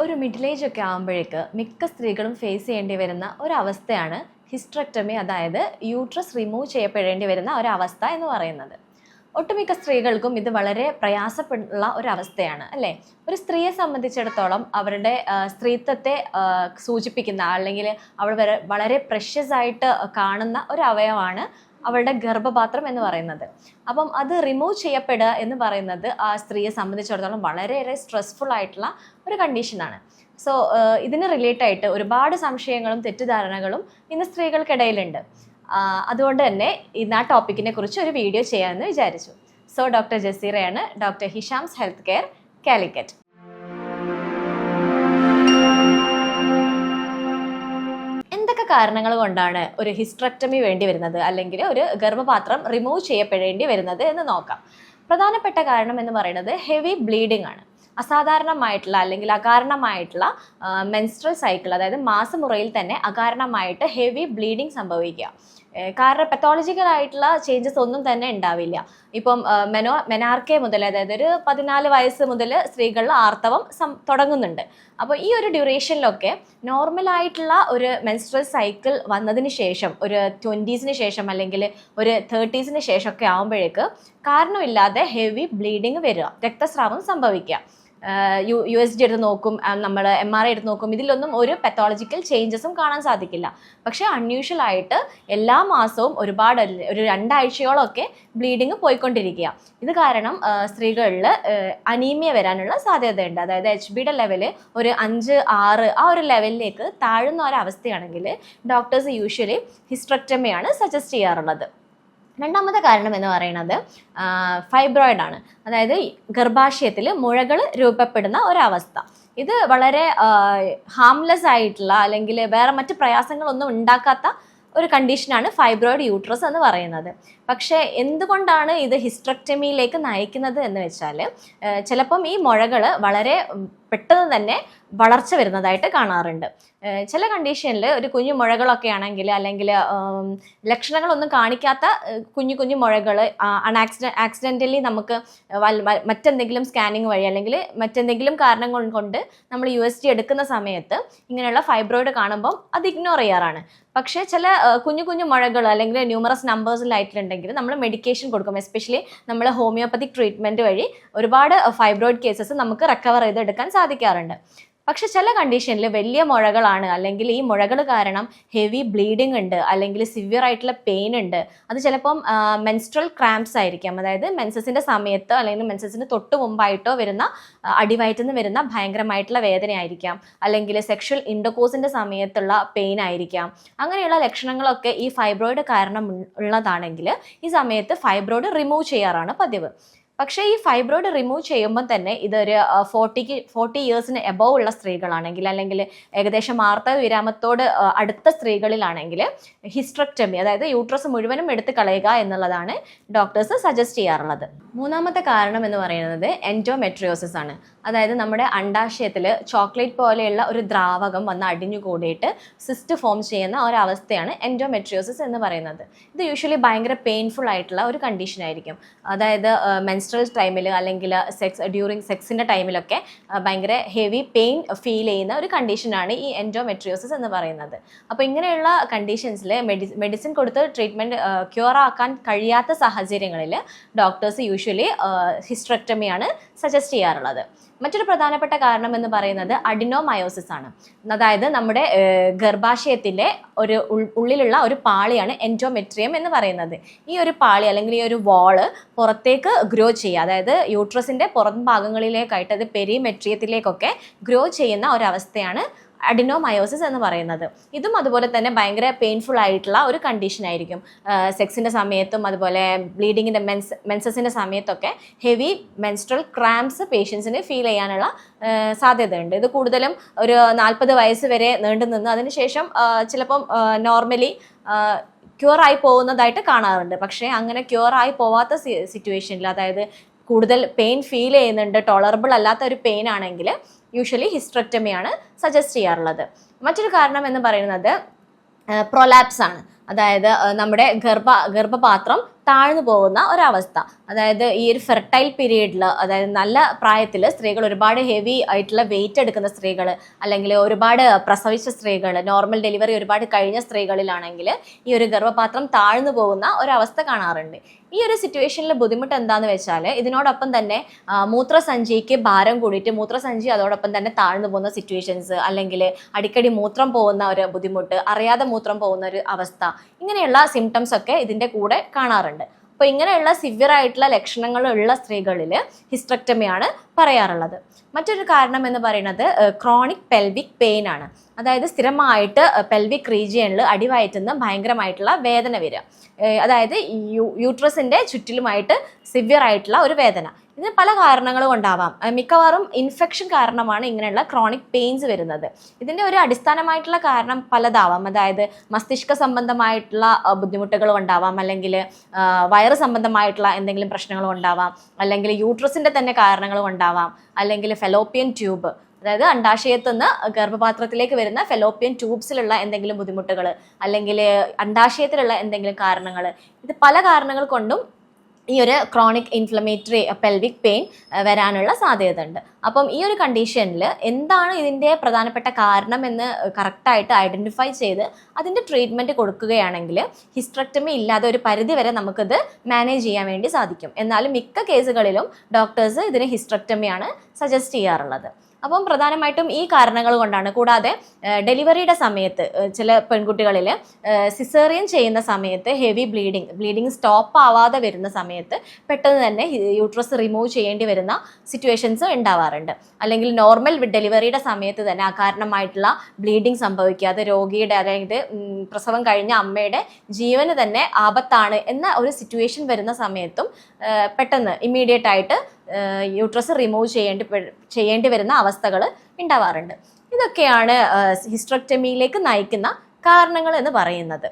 ഒരു middle age ഒക്കെ ആകുമ്പോഴേക്ക് മിക്ക സ്ത്രീകളും ഫേസ് ചെയ്യേണ്ടി വരുന്ന ഒരവസ്ഥയാണ് ഹിസ്ട്രക്ടമി അതായത് യൂട്രസ് റിമൂവ് ചെയ്യപ്പെടേണ്ടി വരുന്ന ഒരവസ്ഥ എന്ന് പറയുന്നത്. ഒട്ടുമിക്ക സ്ത്രീകൾക്കും ഇത് വളരെ പ്രയാസപ്പെടുള്ള ഒരവസ്ഥയാണ് അല്ലേ? ഒരു സ്ത്രീയെ സംബന്ധിച്ചിടത്തോളം അവരുടെ സ്ത്രീത്വത്തെ സൂചിപ്പിക്കുന്ന അല്ലെങ്കിൽ അവൾ വളരെ പ്രഷ്യസ് ആയിട്ട് കാണുന്ന ഒരു അവയവമാണ് അവളുടെ ഗർഭപാത്രം എന്ന് പറയുന്നത്. അപ്പം അത് റിമൂവ് ചെയ്യപ്പെടുക എന്ന് പറയുന്നത് ആ സ്ത്രീയെ സംബന്ധിച്ചിടത്തോളം വളരെയേറെ സ്ട്രെസ്ഫുൾ ആയിട്ടുള്ള ഒരു കണ്ടീഷനാണ് സോ ഇതിന് റിലേറ്റ് ആയിട്ട് ഒരുപാട് സംശയങ്ങളും തെറ്റിദ്ധാരണകളും ഇന്ന് സ്ത്രീകൾക്കിടയിലുണ്ട്. അതുകൊണ്ട് തന്നെ ഇന്ന് ആ ടോപ്പിക്കിനെ കുറിച്ച് ഒരു വീഡിയോ ചെയ്യാമെന്ന് വിചാരിച്ചു. So doctor ജസീറയാണ് doctor Hisham's health care Calicut. കാരണങ്ങൾ കൊണ്ടാണ് ഒരു ഹിസ്ട്രക്ടമി വേണ്ടി വരുന്നത് അല്ലെങ്കിൽ ഒരു ഗർഭപാത്രം റിമൂവ് ചെയ്യപ്പെടേണ്ടി വരുന്നത് എന്ന് നോക്കാം. പ്രധാനപ്പെട്ട കാരണം എന്ന് പറയുന്നത് ഹെവി ബ്ലീഡിംഗ് ആണ്. അസാധാരണമായിട്ടുള്ള അല്ലെങ്കിൽ അകാരണമായിട്ടുള്ള മെൻസ്ട്രൽ സൈക്കിൾ അതായത് മാസമുറയിൽ തന്നെ അകാരണമായിട്ട് ഹെവി ബ്ലീഡിംഗ് സംഭവിക്കുക. കാരണം പെത്തോളജിക്കൽ ആയിട്ടുള്ള ചേഞ്ചസ് ഒന്നും തന്നെ ഉണ്ടാവില്ല. ഇപ്പം മെനോ മെനാർക്കെ മുതൽ അതായത് ഒരു പതിനാല് വയസ്സ് മുതൽ സ്ത്രീകളിൽ ആർത്തവം തുടങ്ങുന്നുണ്ട്. അപ്പോൾ ഈ ഒരു ഡ്യൂറേഷനിലൊക്കെ നോർമലായിട്ടുള്ള ഒരു മെൻസ്ട്രൽ സൈക്കിൾ വന്നതിന് ശേഷം ഒരു ട്വന്റീസിന് ശേഷം അല്ലെങ്കിൽ ഒരു തേർട്ടീസിന് ശേഷമൊക്കെ ആകുമ്പോഴേക്ക് കാരണമില്ലാതെ ഹെവി ബ്ലീഡിങ് വരിക രക്തസ്രാവം സംഭവിക്കുക. യു യു എസ് ജി എടുത്ത് നോക്കും നമ്മൾ എം ആർ ഐ എടുത്ത് നോക്കും ഇതിലൊന്നും ഒരു പെത്തോളജിക്കൽ ചേഞ്ചസും കാണാൻ സാധിക്കില്ല. പക്ഷേ അൺയൂഷ്വൽ ആയിട്ട് എല്ലാ മാസവും ഒരുപാട് ഒരു രണ്ടാഴ്ചയോളമൊക്കെ ബ്ലീഡിങ് പോയിക്കൊണ്ടിരിക്കുക ഇത് കാരണം സ്ത്രീകളിൽ അനീമിയ വരാനുള്ള സാധ്യതയുണ്ട്. അതായത് എച്ച് ബിയുടെ ലെവൽ ഒരു അഞ്ച് ആറ് ആ ഒരു ലെവലിലേക്ക് താഴുന്ന ഒരവസ്ഥയാണെങ്കിൽ ഡോക്ടേഴ്സ് യൂഷ്വലി ഹിസ്ട്രക്ടമിയാണ് സജസ്റ്റ് ചെയ്യാറുള്ളത്. രണ്ടാമത്തെ കാരണം എന്ന് പറയുന്നത് ഫൈബ്രോയിഡ് ആണ്. അതായത് ഗർഭാശയത്തിൽ മുഴകൾ രൂപപ്പെടുന്ന ഒരവസ്ഥ. ഇത് വളരെ ഹാംലെസ് ആയിട്ടുള്ള അല്ലെങ്കിൽ വേറെ മറ്റ് പ്രയാസങ്ങളൊന്നും ഉണ്ടാക്കാത്ത ഒരു കണ്ടീഷനാണ് ഫൈബ്രോയിഡ് യൂട്രസ് എന്ന് പറയുന്നത്. പക്ഷേ എന്തുകൊണ്ടാണ് ഇത് ഹിസ്ട്രക്ടമിയിലേക്ക് നയിക്കുന്നത് എന്ന് വെച്ചാൽ ചിലപ്പം ഈ മുഴകൾ വളരെ പെട്ടെന്ന് തന്നെ വളർച്ച വരുന്നതായിട്ട് കാണാറുണ്ട്. ചില കണ്ടീഷനിൽ ഒരു കുഞ്ഞു മുഴകളൊക്കെ ആണെങ്കിൽ അല്ലെങ്കിൽ ലക്ഷണങ്ങളൊന്നും കാണിക്കാത്ത കുഞ്ഞു കുഞ്ഞു മുഴകൾ അൺആക്സിഡ ആക്സിഡന്റലി നമുക്ക് മറ്റെന്തെങ്കിലും സ്കാനിങ് വഴി അല്ലെങ്കിൽ മറ്റെന്തെങ്കിലും കാരണങ്ങൾ കൊണ്ട് നമ്മൾ യു എസ് ജി എടുക്കുന്ന സമയത്ത് ഇങ്ങനെയുള്ള ഫൈബ്രോയിഡ് കാണുമ്പം അത് ഇഗ്നോർ ചെയ്യാറാണ്. പക്ഷേ ചില കുഞ്ഞു കുഞ്ഞു മുഴകൾ അല്ലെങ്കിൽ ന്യൂമറസ് നമ്പേഴ്സിലായിട്ടുണ്ടെങ്കിൽ നമ്മൾ മെഡിക്കേഷൻ കൊടുക്കും. എസ്പെഷ്യലി നമ്മൾ ഹോമിയോപ്പതിക് ട്രീറ്റ്മെന്റ് വഴി ഒരുപാട് ഫൈബ്രോയിഡ് കേസസ് നമുക്ക് റിക്കവർ ചെയ്തെടുക്കാൻ സാധിക്കാറുണ്ട്. പക്ഷെ ചില കണ്ടീഷനിൽ വലിയ മുഴകളാണ്. അല്ലെങ്കിൽ ഈ മുഴകൾ കാരണം ഹെവി ബ്ലീഡിംഗ് ഉണ്ട്. അല്ലെങ്കിൽ സിവിയർ ആയിട്ടുള്ള പെയിൻ ഉണ്ട്. അത് ചിലപ്പം മെൻസ്ട്രൽ ക്രാംപ്സ് ആയിരിക്കാം. അതായത് മെൻസസിന്റെ സമയത്തോ അല്ലെങ്കിൽ മെൻസസിന് തൊട്ട് മുമ്പായിട്ടോ വരുന്ന അടിവയറ്റിൽ നിന്ന് വരുന്ന ഭയങ്കരമായിട്ടുള്ള വേദനയായിരിക്കാം. അല്ലെങ്കിൽ സെക്ഷൽ ഇൻഡോകോസിന്റെ സമയത്തുള്ള പെയിൻ ആയിരിക്കാം. അങ്ങനെയുള്ള ലക്ഷണങ്ങളൊക്കെ ഈ ഫൈബ്രോയിഡ് കാരണം ഉള്ളതാണെങ്കിൽ ഈ സമയത്ത് ഫൈബ്രോയിഡ് റിമൂവ് ചെയ്യാറാണ് പതിവ്. പക്ഷേ ഈ ഫൈബ്രോയിഡ് റിമൂവ് ചെയ്യുമ്പോൾ തന്നെ ഇതൊരു ഫോർട്ടിക്ക് ഫോർട്ടി ഇയേഴ്സിന് എബവ് ഉള്ള സ്ത്രീകളാണെങ്കിൽ അല്ലെങ്കിൽ ഏകദേശം ആർത്തവ വിരാമത്തോട് അടുത്ത സ്ത്രീകളിലാണെങ്കിൽ ഹിസ്ട്രക്ടമി അതായത് യൂട്രസ് മുഴുവനും എടുത്ത് കളയുക എന്നുള്ളതാണ് ഡോക്ടേഴ്സ് സജസ്റ്റ് ചെയ്യാറുള്ളത്. മൂന്നാമത്തെ കാരണം എന്ന് പറയുന്നത് എൻഡോമെട്രിയോസിസ് ആണ്. അതായത് നമ്മുടെ അണ്ടാശയത്തിൽ ചോക്ലേറ്റ് പോലെയുള്ള ഒരു ദ്രാവകം വന്ന് അടിഞ്ഞുകൂടിയിട്ട് സിസ്റ്റ് ഫോം ചെയ്യുന്ന ഒരവസ്ഥയാണ് എൻഡോമെട്രിയോസിസ് എന്ന് പറയുന്നത്. ഇത് യൂഷ്വലി ഭയങ്കര പെയിൻഫുൾ ആയിട്ടുള്ള ഒരു കണ്ടീഷൻ ആയിരിക്കും. അതായത് മെൻസ്ട്രൽ ടൈമിൽ അല്ലെങ്കിൽ സെക്സ് ഡ്യൂറിങ് സെക്സിന്റെ ടൈമിലൊക്കെ ഭയങ്കര ഹെവി പെയിൻ ഫീൽ ചെയ്യുന്ന ഒരു കണ്ടീഷനാണ് ഈ എൻഡോമെട്രിയോസിസ് എന്ന് പറയുന്നത്. അപ്പോൾ ഇങ്ങനെയുള്ള കണ്ടീഷൻസിൽ മെഡി മെഡിസിൻ കൊടുത്ത് ട്രീറ്റ്മെന്റ് ക്യൂർ ആക്കാൻ കഴിയാത്ത സാഹചര്യങ്ങളിൽ ഡോക്ടേഴ്സ് യൂഷ്വലി ഹിസ്ട്രക്ടമിയാണ് സജസ്റ്റ് ചെയ്യാറുള്ളത്. മറ്റൊരു പ്രധാനപ്പെട്ട കാരണം എന്ന് പറയുന്നത് അഡിനോമയോസിസ് ആണ്. അതായത് നമ്മുടെ ഗർഭാശയത്തിന്റെ ഒരു ഉള്ളിലുള്ള ഒരു പാളിയാണ് എൻഡോമെട്രിയം എന്ന് പറയുന്നത്. ഈ ഒരു പാളി അല്ലെങ്കിൽ ഈ ഒരു വാൾ പുറത്തേക്ക് ഗ്രോ ചെയ്യുക അതായത് യൂട്രസിന്റെ പുറം ഭാഗങ്ങളിലേക്കായിട്ട് അത് പെരിമെട്രിയത്തിലേക്കൊക്കെ ഗ്രോ ചെയ്യുന്ന ഒരവസ്ഥയാണ് അഡിനോമയോസിസ് എന്ന് പറയുന്നത്. ഇതും അതുപോലെ തന്നെ ഭയങ്കര പെയിൻഫുൾ ആയിട്ടുള്ള ഒരു കണ്ടീഷൻ ആയിരിക്കും. സെക്സിന്റെ സമയത്തും അതുപോലെ ബ്ലീഡിങ്ങിന്റെ മെൻസ് മെൻസസിന്റെ സമയത്തൊക്കെ ഹെവി മെൻസ്ട്രൽ ക്രാംസ് പേഷ്യൻസിന് ഫീൽ ചെയ്യാനുള്ള സാധ്യതയുണ്ട്. ഇത് കൂടുതലും ഒരു നാൽപ്പത് വയസ്സ് വരെ നീണ്ടു നിന്ന്. അതിനുശേഷം ചിലപ്പം നോർമലി ക്യൂർ ആയി പോകുന്നതായിട്ട് കാണാറുണ്ട്. പക്ഷേ അങ്ങനെ ക്യൂർ ആയി പോവാത്ത സിറ്റുവേഷനിൽ അതായത് കൂടുതൽ പെയിൻ ഫീൽ ചെയ്യുന്നുണ്ട് ടോളറബിൾ അല്ലാത്ത ഒരു പെയിൻ ആണെങ്കിൽ യൂഷ്വലി ഹിസ്ട്രക്ടമിയാണ് സജസ്റ്റ് ചെയ്യാറുള്ളത്. മറ്റൊരു കാരണം എന്ന് പറയുന്നത് പ്രൊലാപ്സ് ആണ്. അതായത് നമ്മുടെ ഗർഭ ഗർഭപാത്രം താഴ്ന്നു പോകുന്ന ഒരവസ്ഥ. അതായത് ഈ ഒരു ഫെർട്ടൈൽ പീരീഡിൽ അതായത് നല്ല പ്രായത്തിൽ സ്ത്രീകൾ ഒരുപാട് ഹെവി ആയിട്ടുള്ള വെയിറ്റ് എടുക്കുന്ന സ്ത്രീകൾ അല്ലെങ്കിൽ ഒരുപാട് പ്രസവിച്ച സ്ത്രീകൾ നോർമൽ ഡെലിവറി ഒരുപാട് കഴിഞ്ഞ സ്ത്രീകളിലാണെങ്കിൽ ഈ ഒരു ഗർഭപാത്രം താഴ്ന്നു പോകുന്ന ഒരവസ്ഥ കാണാറുണ്ട്. ഈ ഒരു സിറ്റുവേഷനിൽ ബുദ്ധിമുട്ട് എന്താന്ന് വെച്ചാൽ ഇതിനോടൊപ്പം തന്നെ മൂത്രസഞ്ചിക്ക് ഭാരം കൂടിയിട്ട് മൂത്രസഞ്ചി അതോടൊപ്പം തന്നെ താഴ്ന്നു പോകുന്ന സിറ്റുവേഷൻസ് അല്ലെങ്കിൽ അടിക്കടി മൂത്രം പോകുന്ന ഒരു ബുദ്ധിമുട്ട് അറിയാതെ മൂത്രം പോകുന്ന ഒരു അവസ്ഥ ഇങ്ങനെയുള്ള സിംറ്റംസ് ഒക്കെ ഇതിന്റെ കൂടെ കാണാറുണ്ട്. അപ്പോൾ ഇങ്ങനെയുള്ള സിവിയർ ആയിട്ടുള്ള ലക്ഷണങ്ങളുള്ള സ്ത്രീകളിൽ ഹിസ്ട്രക്ടമിയാണ് പറയാറുള്ളത്. മറ്റൊരു കാരണം എന്ന് പറയുന്നത് ക്രോണിക് പെൽവിക് പെയിൻ ആണ്. അതായത് സ്ഥിരമായിട്ട് പെൽവിക് റീജിയനിൽ അടിവയറ്റുന്ന ഭയങ്കരമായിട്ടുള്ള വേദന വരിക. അതായത് യൂട്രസിന്റെ ചുറ്റിലുമായിട്ട് സിവിയർ ആയിട്ടുള്ള ഒരു വേദന. ഇതിന് പല കാരണങ്ങൾ കൊണ്ടാവാം. മിക്കവാറും ഇൻഫെക്ഷൻ കാരണമാണ് ഇങ്ങനെയുള്ള ക്രോണിക് പെയിൻസ് വരുന്നത്. ഇതിന്റെ ഒരു അടിസ്ഥാനമായിട്ടുള്ള കാരണം പലതാവാം. അതായത് മസ്തിഷ്ക സംബന്ധമായിട്ടുള്ള ബുദ്ധിമുട്ടുകൾ ഉണ്ടാവാം അല്ലെങ്കിൽ വയറ് സംബന്ധമായിട്ടുള്ള എന്തെങ്കിലും പ്രശ്നങ്ങൾ ഉണ്ടാവാം അല്ലെങ്കിൽ യൂട്രസിന്റെ തന്നെ കാരണങ്ങൾ ഉണ്ടാവാം അല്ലെങ്കിൽ ഫെലോപ്പിയൻ ട്യൂബ് അതായത് അണ്ടാശയത്തു നിന്ന് ഗർഭപാത്രത്തിലേക്ക് വരുന്ന ഫെലോപ്പിയൻ ട്യൂബ്സിലുള്ള എന്തെങ്കിലും ബുദ്ധിമുട്ടുകൾ അല്ലെങ്കിൽ അണ്ടാശയത്തിലുള്ള എന്തെങ്കിലും കാരണങ്ങൾ. ഇത് പല കാരണങ്ങൾ കൊണ്ടും ഈ ഒരു ക്രോണിക് ഇൻഫ്ലമേറ്ററി പെൽവിക് പെയിൻ വരാനുള്ള സാധ്യത ഉണ്ട് അപ്പം ഈ ഒരു കണ്ടീഷനിൽ എന്താണ് ഇതിന്റെ പ്രധാനപ്പെട്ട കാരണം എന്ന് കറക്റ്റായിട്ട് ഐഡന്റിഫൈ ചെയ്ത് അതിന്റെ ട്രീറ്റ്മെന്റ് കൊടുക്കുകയാണെങ്കിൽ ഹിസ്ട്രക്ടമി ഇല്ലാതെ ഒരു പരിധി വരെ നമുക്കിത് മാനേജ് ചെയ്യാൻ വേണ്ടി സാധിക്കും. എന്നാലും മിക്ക കേസുകളിലും ഡോക്ടേഴ്സ് ഇതിന് ഹിസ്ട്രക്ടമിയാണ് സജസ്റ്റ് ചെയ്യാറുള്ളത്. അപ്പം പ്രധാനമായിട്ടും ഈ കാരണങ്ങൾ കൊണ്ടാണ്. കൂടാതെ ഡെലിവറിയുടെ സമയത്ത് ചില പെൺകുട്ടികളിൽ സിസേറിയൻ ചെയ്യുന്ന സമയത്ത് ഹെവി ബ്ലീഡിങ് ബ്ലീഡിങ് സ്റ്റോപ്പ് ആവാതെ വരുന്ന സമയത്ത് പെട്ടെന്ന് തന്നെ യൂട്രസ് റിമൂവ് ചെയ്യേണ്ടി വരുന്ന സിറ്റുവേഷൻസ് ഉണ്ടാവാറുണ്ട്. അല്ലെങ്കിൽ നോർമൽ ഡെലിവറിയുടെ സമയത്ത് തന്നെ അകാരണമായിട്ടുള്ള ബ്ലീഡിങ് സംഭവിക്കാതെ രോഗിയുടെ അതായത് പ്രസവം കഴിഞ്ഞ അമ്മയുടെ ജീവന് തന്നെ ആപത്താണ് എന്ന ഒരു സിറ്റുവേഷൻ വരുന്ന സമയത്തും പെട്ടെന്ന് ഇമ്മീഡിയറ്റ് ആയിട്ട് യൂട്രസ് റിമൂവ് ചെയ്യേണ്ടി ചെയ്യേണ്ടി വരുന്ന അവസ്ഥകൾ ഉണ്ടാവാറുണ്ട് ഇതൊക്കെയാണ് ഹിസ്ട്രക്ടമിയിലേക്ക് നയിക്കുന്ന കാരണങ്ങൾ എന്ന് പറയുന്നത്.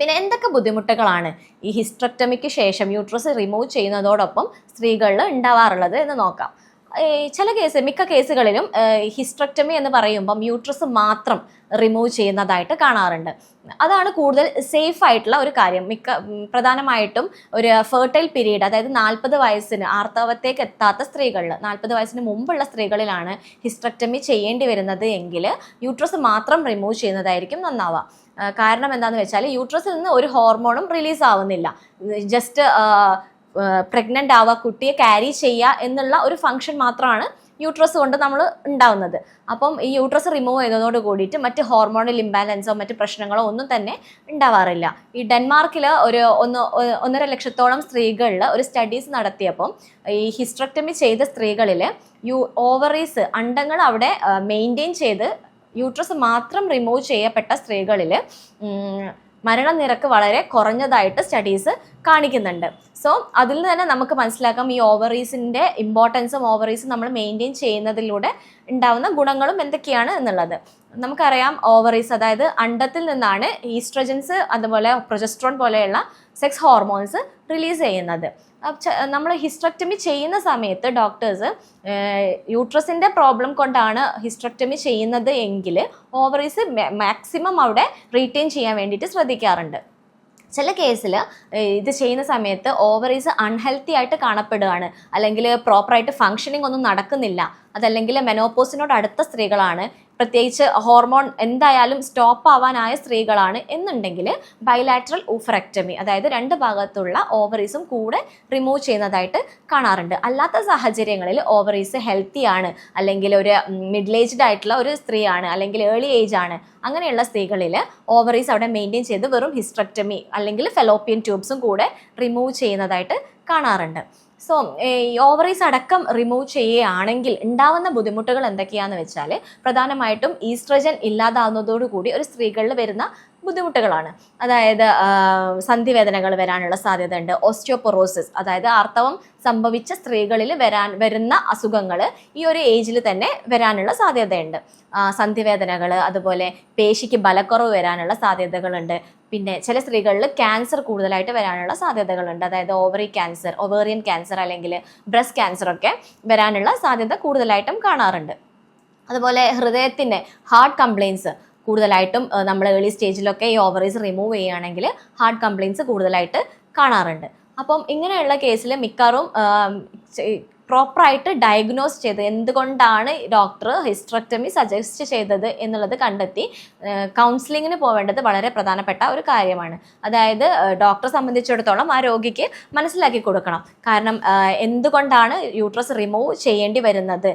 പിന്നെ എന്തൊക്കെ ബുദ്ധിമുട്ടുകളാണ് ഈ ഹിസ്ട്രക്ടമിക്ക് ശേഷം യൂട്രസ് റിമൂവ് ചെയ്യുന്നതോടൊപ്പം സ്ത്രീകളിൽ ഉണ്ടാവാറുള്ളത് എന്ന് നോക്കാം. ചില കേസ് മിക്ക കേസുകളിലും ഹിസ്ട്രക്ടമി എന്ന് പറയുമ്പോൾ യൂട്രസ് മാത്രം റിമൂവ് ചെയ്യുന്നതായിട്ട് കാണാറുണ്ട്. അതാണ് കൂടുതൽ സേഫ് ആയിട്ടുള്ള ഒരു കാര്യം. മിക്ക പ്രധാനമായിട്ടും ഒരു ഫെർട്ടൈൽ പീരീഡ് അതായത് നാൽപ്പത് വയസ്സിന് ആർത്തവത്തേക്ക് എത്താത്ത സ്ത്രീകളിൽ നാൽപ്പത് വയസ്സിന് മുമ്പുള്ള സ്ത്രീകളിലാണ് ഹിസ്ട്രക്ടമി ചെയ്യേണ്ടി വരുന്നത് എങ്കിൽ യൂട്രസ് മാത്രം റിമൂവ് ചെയ്യുന്നതായിരിക്കും നന്നാവുക. കാരണം എന്താണെന്ന് വെച്ചാൽ യൂട്രസിൽ നിന്ന് ഒരു ഹോർമോണും റിലീസ് ആവുന്നില്ല ജസ്റ്റ് പ്രഗ്നന്റ് ആവുക കുട്ടിയെ ക്യാരി ചെയ്യുക എന്നുള്ള ഒരു ഫങ്ഷൻ മാത്രമാണ് യൂട്രസ് കൊണ്ട് നമ്മൾ ഉണ്ടാവുന്നത്. അപ്പം ഈ യൂട്രസ് റിമൂവ് ചെയ്തതോട് കൂടിയിട്ട് മറ്റ് ഹോർമോണൽ ഇംബാലൻസോ മറ്റ് പ്രശ്നങ്ങളോ ഒന്നും തന്നെ ഉണ്ടാവാറില്ല. ഈ ഡെൻമാർക്കിൽ ഒരു ഒന്ന് ഒന്നര ലക്ഷത്തോളം സ്ത്രീകളിൽ ഒരു സ്റ്റഡീസ് നടത്തിയപ്പം ഈ ഹിസ്ട്രക്ടമി ചെയ്ത സ്ത്രീകളിൽ യു ഓവറീസ് അണ്ടങ്ങൾ അവിടെ മെയിന്റെയിൻ ചെയ്ത് യൂട്രസ് മാത്രം റിമൂവ് ചെയ്യപ്പെട്ട സ്ത്രീകളിൽ മരണനിരക്ക് വളരെ കുറഞ്ഞതായിട്ട് സ്റ്റഡീസ് കാണിക്കുന്നുണ്ട്. സോ അതിൽ നിന്ന് തന്നെ നമുക്ക് മനസ്സിലാക്കാം ഈ ഓവറീസിന്റെ ഇമ്പോർട്ടൻസും ഓവറീസും നമ്മൾ മെയിന്റെയിൻ ചെയ്യുന്നതിലൂടെ ഉണ്ടാവുന്ന ഗുണങ്ങളും എന്തൊക്കെയാണ് എന്നുള്ളത്. നമുക്കറിയാം ഓവറീസ് അതായത് അണ്ടത്തിൽ നിന്നാണ് ഈസ്ട്രജൻസ് അതുപോലെ പ്രൊജസ്ട്രോൺ പോലെയുള്ള സെക്സ് ഹോർമോൺസ് റിലീസ് ചെയ്യുന്നത്. നമ്മൾ ഹിസ്ട്രക്ടമി ചെയ്യുന്ന സമയത്ത് ഡോക്ടേഴ്സ് യൂട്രസിന്റെ പ്രോബ്ലം കൊണ്ടാണ് ഹിസ്ട്രക്ടമി ചെയ്യുന്നത് എങ്കിൽ ഓവറീസ് മാക്സിമം അവിടെ റീറ്റെയിൻ ചെയ്യാൻ വേണ്ടിയിട്ട് ശ്രദ്ധിക്കാറുണ്ട്. ചില കേസിൽ ഇത് ചെയ്യുന്ന സമയത്ത് ഓവറീസ് അൺഹെൽത്തി ആയിട്ട് കാണപ്പെടുകയാണ്. അല്ലെങ്കിൽ പ്രോപ്പറായിട്ട് ഫങ്ഷനിങ് ഒന്നും നടക്കുന്നില്ല. അതല്ലെങ്കിൽ മെനോപോസിനോട് അടുത്ത സ്ത്രീകളാണ്. പ്രത്യേകിച്ച് ഹോർമോൺ എന്തായാലും സ്റ്റോപ്പ് ആവാനായ സ്ത്രീകളാണ് എന്നുണ്ടെങ്കിൽ ബൈലാറ്ററൽ ഊഫറക്ടമി അതായത് രണ്ട് ഭാഗത്തുള്ള ഓവറീസും കൂടെ റിമൂവ് ചെയ്യുന്നതായിട്ട് കാണാറുണ്ട്. അല്ലാത്ത സാഹചര്യങ്ങളിൽ ഓവറീസ് ഹെൽത്തി ആണ് അല്ലെങ്കിൽ ഒരു മിഡിൽ ഏജ്ഡ് ആയിട്ടുള്ള ഒരു സ്ത്രീയാണ് അല്ലെങ്കിൽ ഏർലി ഏജ് ആണ്. അങ്ങനെയുള്ള സ്ത്രീകളിൽ ഓവറീസ് അവിടെ മെയിന്റെയിൻ ചെയ്ത് വെറും ഹിസ്ട്രക്ടമി അല്ലെങ്കിൽ ഫെലോപ്പിയൻ ട്യൂബ്സും കൂടെ റിമൂവ് ചെയ്യുന്നതായിട്ട് കാണാറുണ്ട്. സോ ഈ ഓവറീസ് അടക്കം റിമൂവ് ചെയ്യുകയാണെങ്കിൽ ഉണ്ടാവുന്ന ബുദ്ധിമുട്ടുകൾ എന്തൊക്കെയാണെന്ന് വെച്ചാൽ പ്രധാനമായിട്ടും ഈസ്ട്രജൻ ഇല്ലാതാവുന്നതോടുകൂടി ഒരു സ്ത്രീകളിൽ വരുന്ന ബുദ്ധിമുട്ടുകളാണ്. അതായത് സന്ധിവേദനകൾ വരാനുള്ള സാധ്യത ഉണ്ട് ഓസ്റ്റിയോപൊറോസിസ് അതായത് ആർത്തവം സംഭവിച്ച സ്ത്രീകളിൽ വരാൻ വരുന്ന അസുഖങ്ങൾ ഈ ഒരു ഏജിൽ തന്നെ വരാനുള്ള സാധ്യതയുണ്ട്. സന്ധിവേദനകൾ അതുപോലെ പേശിക്ക് ബലക്കുറവ് വരാനുള്ള സാധ്യതകളുണ്ട്. പിന്നെ ചില സ്ത്രീകളിൽ ക്യാൻസർ കൂടുതലായിട്ട് വരാനുള്ള സാധ്യതകളുണ്ട്. അതായത് ഓവറി ക്യാൻസർ ഒവേറിയൻ ക്യാൻസർ അല്ലെങ്കിൽ ബ്രസ്റ്റ് ക്യാൻസർ ഒക്കെ വരാനുള്ള സാധ്യത കൂടുതലായിട്ടും കാണാറുണ്ട്. അതുപോലെ ഹൃദയത്തിന്റെ ഹാർട്ട് കംപ്ലയിൻസ് കൂടുതലായിട്ടും നമ്മൾ ഏർലി സ്റ്റേജിലൊക്കെ ഈ ഓവറീസ് റിമൂവ് ചെയ്യുകയാണെങ്കിൽ ഹാർട്ട് കംപ്ലയിൻസ് കൂടുതലായിട്ട് കാണാറുണ്ട്. അപ്പം ഇങ്ങനെയുള്ള കേസിൽ മിക്കവാറും പ്രോപ്പറായിട്ട് ഡയഗ്നോസ് ചെയ്ത് എന്തുകൊണ്ടാണ് ഡോക്ടർ ഹിസ്ട്രക്ടമി സജസ്റ്റ് ചെയ്തത് എന്നുള്ളത് കണ്ടെത്തി കൗൺസിലിങ്ങിന് പോവേണ്ടത് വളരെ പ്രധാനപ്പെട്ട ഒരു കാര്യമാണ്. അതായത് ഡോക്ടറെ സംബന്ധിച്ചിടത്തോളം ആ രോഗിക്ക് മനസ്സിലാക്കി കൊടുക്കണം. കാരണം എന്തുകൊണ്ടാണ് യൂട്രസ് റിമൂവ് ചെയ്യേണ്ടി വരുന്നത്?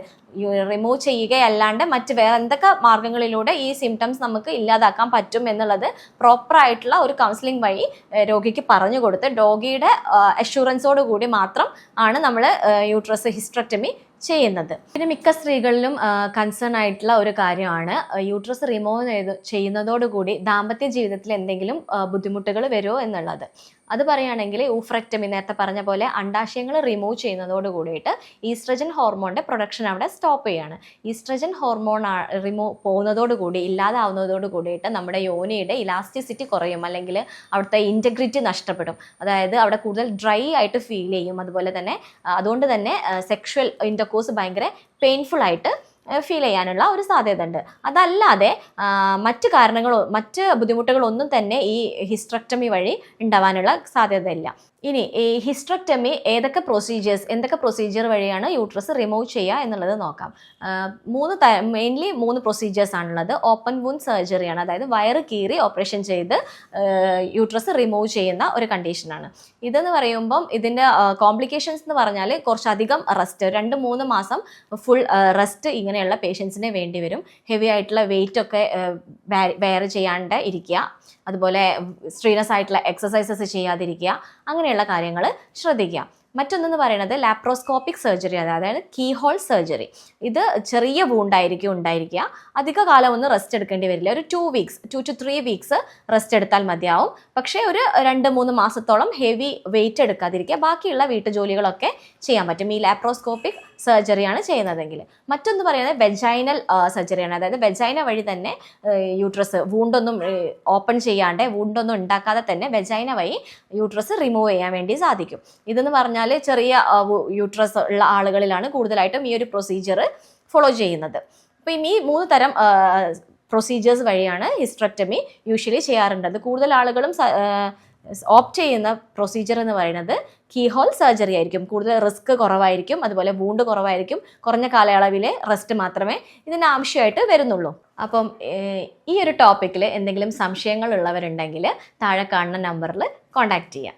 റിമൂവ് ചെയ്യുകയല്ലാണ്ട് മറ്റ് വേറെ എന്തൊക്കെ മാർഗങ്ങളിലൂടെ ഈ സിംറ്റംസ് നമുക്ക് ഇല്ലാതാക്കാൻ പറ്റും എന്നുള്ളത് പ്രോപ്പർ ആയിട്ടുള്ള ഒരു കൗൺസിലിംഗ് വഴി രോഗിക്ക് പറഞ്ഞു കൊടുത്ത് ഡോഗിയുടെ അഷുറൻസോട് കൂടി മാത്രം ആണ് നമ്മൾ യൂട്രസ് ഹിസ്ട്രക്ടമി ചെയ്യുന്നത്. പിന്നെ മിക്ക സ്ത്രീകളിലും കൺസേൺ ആയിട്ടുള്ള ഒരു കാര്യമാണ് യൂട്രസ് റിമൂവ് ചെയ്ത് ചെയ്യുന്നതോടുകൂടി ദാമ്പത്യ ജീവിതത്തിൽ എന്തെങ്കിലും ബുദ്ധിമുട്ടുകൾ വരുമോ എന്നുള്ളത്. അത് പറയുകയാണെങ്കിൽ ഊഫ്രക്ടമി നേരത്തെ പറഞ്ഞ പോലെ അണ്ടാശയങ്ങൾ റിമൂവ് ചെയ്യുന്നതോട് കൂടിയിട്ട് ഈസ്ട്രജൻ ഹോർമോണിന്റെ പ്രൊഡക്ഷൻ അവിടെ സ്റ്റോപ്പ് ചെയ്യാണ്. ഈസ്ട്രജൻ ഹോർമോൺ റിമൂവ് പോകുന്നതോടുകൂടി ഇല്ലാതാവുന്നതോട് കൂടിയിട്ട് നമ്മുടെ യോനിയുടെ ഇലാസ്റ്റിസിറ്റി കുറയും അല്ലെങ്കിൽ അവിടുത്തെ ഇന്റഗ്രിറ്റി നഷ്ടപ്പെടും. അതായത് അവിടെ കൂടുതൽ ഡ്രൈ ആയിട്ട് ഫീൽ ചെയ്യും. അതുപോലെ തന്നെ അതുകൊണ്ട് തന്നെ സെക്ഷൽ ഇന്റർകോഴ്സ് ഭയങ്കര പെയിൻഫുൾ ആയിട്ട് ഫീൽ ചെയ്യാനുള്ള ഒരു സാധ്യത ഉണ്ട് അതല്ലാതെ മറ്റ് കാരണങ്ങളോ മറ്റ് ബുദ്ധിമുട്ടുകളൊന്നും തന്നെ ഈ ഹിസ്ട്രക്ടമി വഴി ഉണ്ടാവാനുള്ള സാധ്യതയില്ല. ഇനി ഈ ഹിസ്ട്രക്ടമി ഏതൊക്കെ പ്രൊസീജിയേഴ്സ് എന്തൊക്കെ പ്രൊസീജിയർ വഴിയാണ് യൂട്രസ് റിമൂവ് ചെയ്യുക എന്നുള്ളത് നോക്കാം. മൂന്ന് മെയിൻലി മൂന്ന് പ്രൊസീജിയേഴ്സ് ആണുള്ളത്. ഓപ്പൺ വൂൺ സർജറിയാണ് അതായത് വയറ് കീറി ഓപ്പറേഷൻ ചെയ്ത് യൂട്രസ് റിമൂവ് ചെയ്യുന്ന ഒരു കണ്ടീഷനാണ് ഇതെന്ന് പറയുമ്പം ഇതിന്റെ കോംപ്ലിക്കേഷൻസ് എന്ന് പറഞ്ഞാൽ കുറച്ചധികം റെസ്റ്റ് രണ്ട് മൂന്ന് മാസം ഫുൾ റെസ്റ്റ് ഇങ്ങനെയുള്ള പേഷ്യൻസിന് വേണ്ടി വരും. ഹെവി ആയിട്ടുള്ള വെയിറ്റ് ഒക്കെ വെയർ ചെയ്യാണ്ട് ഇരിക്കുക. അതുപോലെ സ്ട്രീനസ് ആയിട്ടുള്ള എക്സസൈസസ് ചെയ്യാതിരിക്കുക. അങ്ങനെയുള്ള കാര്യങ്ങൾ ശ്രദ്ധിക്കുക. മറ്റൊന്നെന്ന് പറയുന്നത് ലാപ്രോസ്കോപ്പിക് സർജറി അതായത് കീ ഹോൾ സർജറി ഇത് ചെറിയ വൂണ്ടായിരിക്കും ഉണ്ടായിരിക്കുക. അധിക കാലം ഒന്നും റെസ്റ്റ് എടുക്കേണ്ടി വരില്ല. ഒരു two weeks two to three weeks rest എടുത്താൽ മതിയാവും. പക്ഷേ ഒരു രണ്ട് മൂന്ന് മാസത്തോളം ഹെവി വെയിറ്റ് എടുക്കാതിരിക്കുക. ബാക്കിയുള്ള വീട്ടുജോലികളൊക്കെ ചെയ്യാൻ പറ്റും. ഈ ലാപ്രോസ്കോപ്പിക് സർജറിയാണ് ചെയ്യുന്നതെങ്കിൽ. മറ്റൊന്ന് പറയുന്നത് വെജൈനൽ സർജറിയാണ് അതായത് വെജൈന വഴി തന്നെ യൂട്രസ് വൂണ്ടൊന്നും ഓപ്പൺ ചെയ്യാണ്ട് വൂണ്ടൊന്നും ഉണ്ടാക്കാതെ തന്നെ വെജൈന വഴി യൂട്രസ് റിമൂവ് ചെയ്യാൻ വേണ്ടി സാധിക്കും. ഇതെന്ന് പറഞ്ഞാൽ ചെറിയ യൂട്രസ് ഉള്ള ആളുകളിലാണ് കൂടുതലായിട്ടും ഈ ഒരു പ്രൊസീജിയർ ഫോളോ ചെയ്യുന്നത്. അപ്പം ഈ മൂന്ന് തരം പ്രൊസീജിയേഴ്സ് വഴിയാണ് ഹിസ്ട്രക്ടമി യൂഷ്വലി ചെയ്യാറുണ്ടത്. കൂടുതൽ ആളുകളും ഓപ്റ്റ് ചെയ്യുന്ന പ്രൊസീജിയർ എന്ന് പറയുന്നത് കീഹോൾ സർജറി ആയിരിക്കും. കൂടുതൽ റിസ്ക് കുറവായിരിക്കും അതുപോലെ വൂണ്ട് കുറവായിരിക്കും. കുറഞ്ഞ കാലയളവിലെ റെസ്റ്റ് മാത്രമേ ഇതിന് ആവശ്യമായിട്ട് വരുന്നുള്ളൂ. അപ്പം ഈ ഒരു ടോപ്പിക്കിൽ എന്തെങ്കിലും സംശയങ്ങൾ ഉള്ളവരുണ്ടെങ്കിൽ താഴെ കാണുന്ന നമ്പറിൽ കോൺടാക്റ്റ് ചെയ്യാം.